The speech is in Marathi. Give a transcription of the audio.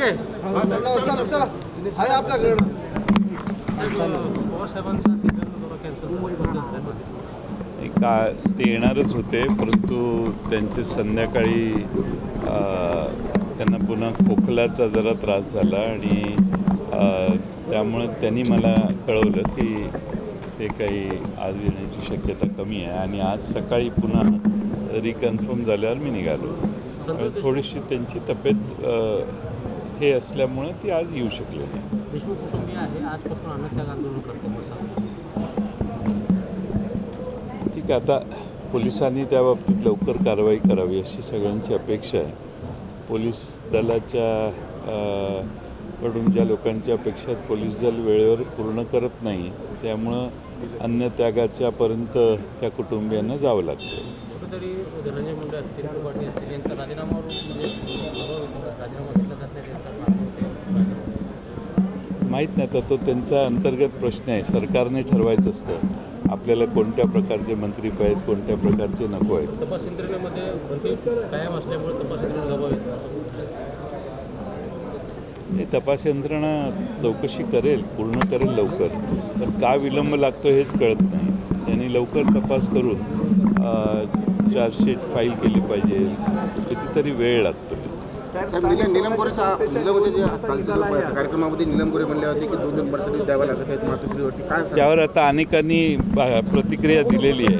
काय? का ते येणारच होते परंतु त्यांचे संध्याकाळी त्यांना पुन्हा खोकल्याचा जरा त्रास झाला आणि त्यामुळं त्यांनी मला कळवलं की ते काही आज येण्याची शक्यता कमी आहे. आणि आज सकाळी पुन्हा रिकन्फर्म झाल्यावर मी निघालो. थोडीशी त्यांची तब्येत हे असल्यामुळं ती आज येऊ शकले नाही. देशमुख कुटुंबीय आहे. आजपासून अन्नत्याग आंदोलन करते. बसा. ठीक आहे आता पोलिसांनी त्या बाबतीत लवकर कारवाई करावी अशी सगळ्यांची अपेक्षा आहे. पोलीस दलाच्या कडून ज्या लोकांच्या अपेक्षा आहेत पोलीस दल वेळेवर पूर्ण करत नाही. त्यामुळं अन्नत्यागाच्यापर्यंत त्या कुटुंबियांना जावं लागतं. माहीत नाही आता तो त्यांचा अंतर्गत प्रश्न आहे. सरकारने ठरवायचं असतं आपल्याला कोणत्या प्रकारचे मंत्री पाहिजेत कोणत्या प्रकारचे नको आहेत. तपास यंत्रणेमध्ये भरती कायम असल्यामुळे तपास यंत्रणा हे तपास यंत्रणा चौकशी करेल पूर्ण करेल लवकर. तर का विलंब लागतो हेच कळत नाही. त्यांनी लवकर तपास करून चार्जशीट फाईल केली पाहिजे. कितीतरी वेळ लागतो. साहेब निलम निलम गोरे जे कालच्या कार्यक्रमामध्ये निलम गोरे म्हणले होते की दोन दोन पर्सेंटेज द्यावं लागत आहेत मातोश्रीवरती. काय? त्यावर आता अनेकांनी प्रतिक्रिया दिलेली आहे.